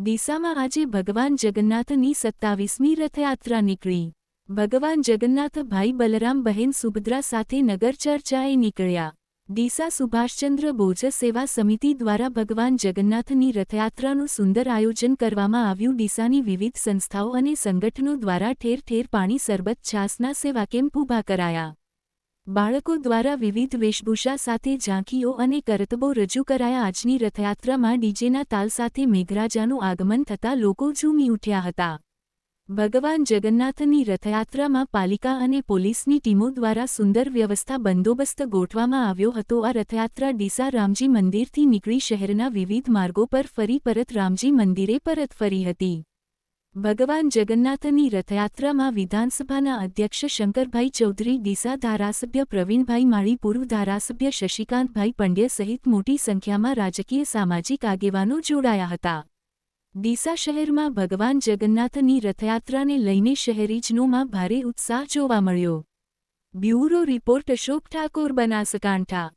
ડીસામાં આજે ભગવાન જગન્નાથની સત્તાવીસમી રથયાત્રા નીકળી. ભગવાન જગન્નાથ ભાઈ બલરામ બહેન સુભદ્રા સાથે નગર ચર્ચાએ નીકળ્યા. ડીસા સુભાષચંદ્ર બોઝ સેવા સમિતિ દ્વારા ભગવાન જગન્નાથની રથયાત્રાનું સુંદર આયોજન કરવામાં આવ્યું. ડીસાની વિવિધ સંસ્થાઓ અને સંગઠનો દ્વારા ઠેર ઠેર પાણી સરબત છાસના સેવા કેમ્પ ઊભા કરાયા. બાળકો દ્વારા વિવિધ વેશભૂષા સાથે ઝાંખીઓ અને કરતબો રજૂ કરાયા. આજની રથયાત્રામાં ડીજેના તાલ સાથે મેઘરાજાનું આગમન થતાં લોકો ઝૂમી ઉઠ્યા હતા. ભગવાન જગન્નાથની રથયાત્રામાં પાલિકા અને પોલીસની ટીમો દ્વારા સુંદર વ્યવસ્થા બંદોબસ્ત ગોઠવામાં આવ્યો હતો. આ રથયાત્રા ડીસા રામજી મંદિરથી નીકળી શહેરના વિવિધ માર્ગો પર ફરી પરત રામજી મંદિરે પરત ફરી હતી. ભગવાન જગન્નાથની રથયાત્રામાં વિધાનસભાના અધ્યક્ષ શંકરભાઈ ચૌધરી, ડીસા ધારાસભ્ય પ્રવીણભાઈ માળી, પૂર્વ ધારાસભ્ય શશિકાંતભાઈ પંડ્ય સહિત મોટી સંખ્યામાં રાજકીય સામાજિક આગેવાનો જોડાયા હતા. ડીસા શહેરમાં ભગવાન જગન્નાથની રથયાત્રાને લઈને શહેરીજનોમાં ભારે ઉત્સાહ જોવા મળ્યો. Bureau report Ashok Thakor Banaskantha.